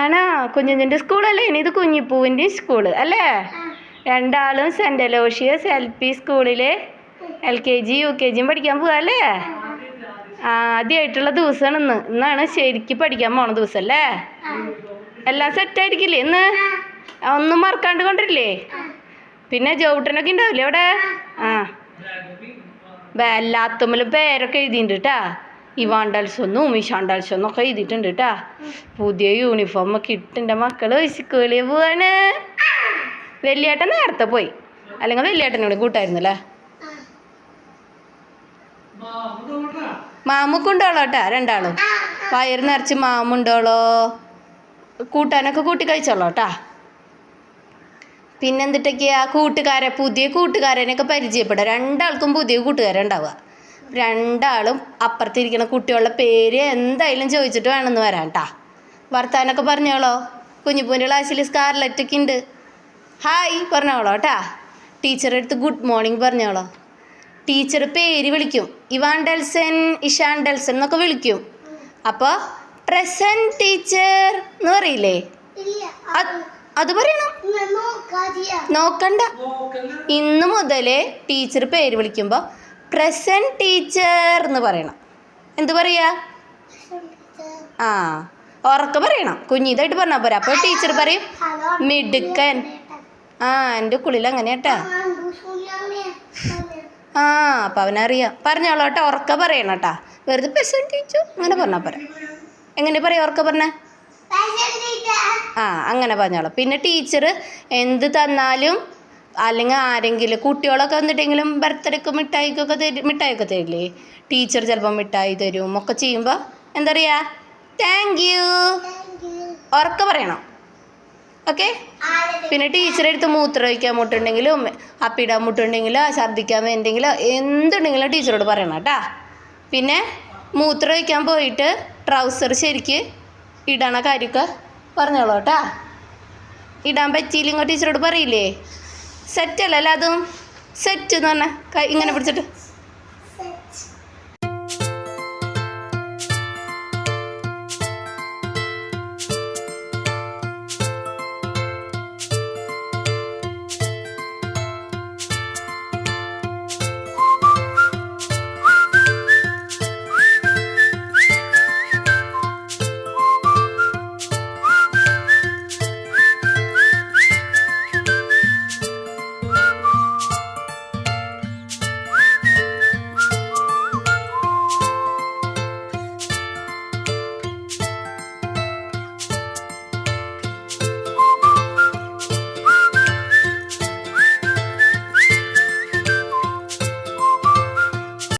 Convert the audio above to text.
ആണോ? കുഞ്ഞുഞ്ഞിന്റെ സ്കൂളല്ലേ? ഇനി ഇത് കുഞ്ഞിപ്പൂവിന്റെ സ്കൂൾ അല്ലേ? രണ്ടാളും സെന്റ് അലോഷ്യസ് എൽ പി സ്കൂളിൽ L K G U K ജിയും പഠിക്കാൻ പോവാ അല്ലേ? ആദ്യമായിട്ടുള്ള ദിവസമാണ് ഇന്ന്. ഇന്നാണ് ശരിക്കും പഠിക്കാൻ പോണ ദിവസം അല്ലേ? എല്ലാം സെറ്റായിരിക്കില്ലേ ഇന്ന്? ഒന്നും മറക്കാണ്ട് കൊണ്ടിരില്ലേ? പിന്നെ ജോട്ടനൊക്കെ ഉണ്ടാവില്ലേ അവിടെ? ആ. എല്ലാത്തുമ്മലും പേരൊക്കെ എഴുതിയിട്ടുണ്ട് കേട്ടാ ഇവാണ്ടൽസൊന്നും ഒന്നും ഒക്കെ എഴുതിയിട്ടുണ്ട് കേട്ടാ പുതിയ യൂണിഫോം ഒക്കെ ഇട്ട് എന്റെ മക്കൾ സ്കൂളിൽ പോവാണ്. വലിയേട്ടൻ നേരത്തെ പോയി. അല്ലെങ്കിൽ വലിയേട്ടനോട് കൂട്ടായിരുന്നല്ലേ മാമുക്കുണ്ടോളോ കേട്ടാ രണ്ടാളും. വയറ് നിറച്ച് മാമുണ്ടോളോ കൂട്ടാനൊക്കെ കൂട്ടി കഴിച്ചോളോ കേട്ടാ പിന്നെന്തിട്ടൊക്കെയാ? കൂട്ടുകാരെ പുതിയ കൂട്ടുകാരനെയൊക്കെ പരിചയപ്പെടുക. രണ്ടാൾക്കും പുതിയ കൂട്ടുകാരുണ്ടാവുക. രണ്ടാളും അപ്പുറത്തിരിക്കുന്ന കുട്ടികളുടെ പേര് എന്തായാലും ചോദിച്ചിട്ട് വേണമെന്ന് വരാം കേട്ടാ വർത്താനൊക്കെ പറഞ്ഞോളോ. കുഞ്ഞിപ്പൂന്റെ ക്ലാസ്സിൽ സ്കാർലറ്റ് ഒക്കെ ഉണ്ട്. ഹായ് പറഞ്ഞോളോ കേട്ടാ ടീച്ചറെ അടുത്ത് ഗുഡ് മോർണിംഗ് പറഞ്ഞോളോ. ടീച്ചർ പേര് വിളിക്കും. ഇവാൻ ഡെൽസൻ ഇഷാൻ ഡെൽസൻ എന്നൊക്കെ വിളിക്കും. അപ്പോൾ പ്രസന്റ് ടീച്ചർ എന്ന് പറയില്ലേ? അത് പറയണം. നോക്കണ്ട. ഇന്ന് മുതൽ ടീച്ചർ പേര് വിളിക്കുമ്പോൾ പ്രസന്റ് ടീച്ചർ എന്ന് പറയണം. എന്ത് പറയുക ആ ഉറക്കം പറയണം. കുഞ്ഞിതായിട്ട് പറഞ്ഞാൽ പോരാ. അപ്പോൾ ടീച്ചർ പറയും മിടുക്കൻ. ആ എന്റെ കുളിൽ അങ്ങനെ കേട്ടാ ആ അപ്പം അവനറിയാം. പറഞ്ഞോളൂ കേട്ടോ ഉറക്ക പറയണം കേട്ടാ വെറുതെ പ്രസന്റ് ടീച്ചർ അങ്ങനെ പറഞ്ഞാൽ പോരാ. എങ്ങനെ പറയാം ഉറക്ക പറഞ്ഞേ? ആ അങ്ങനെ പറഞ്ഞോളാം. പിന്നെ ടീച്ചർ എന്ത് തന്നാലും അല്ലെങ്കിൽ ആരെങ്കിലും കുട്ടികളൊക്കെ വന്നിട്ടെങ്കിലും ബർത്ത്ഡേക്ക് മിഠായിക്കൊക്കെ തരും മിഠായിയൊക്കെ തരില്ലേ? ടീച്ചർ ചിലപ്പോൾ മിഠായി തരും ഒക്കെ ചെയ്യുമ്പോൾ എന്താ പറയുക താങ്ക് യു ഉറക്കെ പറയണം. ഓക്കെ പിന്നെ ടീച്ചറെ അടുത്ത് മൂത്രം ഒഴിക്കാൻ മുട്ടുണ്ടെങ്കിലും അപ്പിടാൻ മുട്ടുണ്ടെങ്കിലോ ഛർദ്ദിക്കാൻ വേണ്ടെങ്കിലോ എന്തുണ്ടെങ്കിലും ടീച്ചറോട് പറയണം കേട്ടാ. പിന്നെ മൂത്രം ഒഴിക്കാൻ പോയിട്ട് ട്രൗസർ ശരിക്ക് ഇടണ കാര്യമൊക്കെ പറഞ്ഞോളൂ കേട്ടാ. ഇടാൻ പറ്റിയില്ലെങ്കിൽ ടീച്ചറോട് പറയില്ലേ? സെറ്റ് അല്ല അതും സെറ്റ് എന്ന് പറഞ്ഞാൽ ഇങ്ങനെ പിടിച്ചിട്ട്.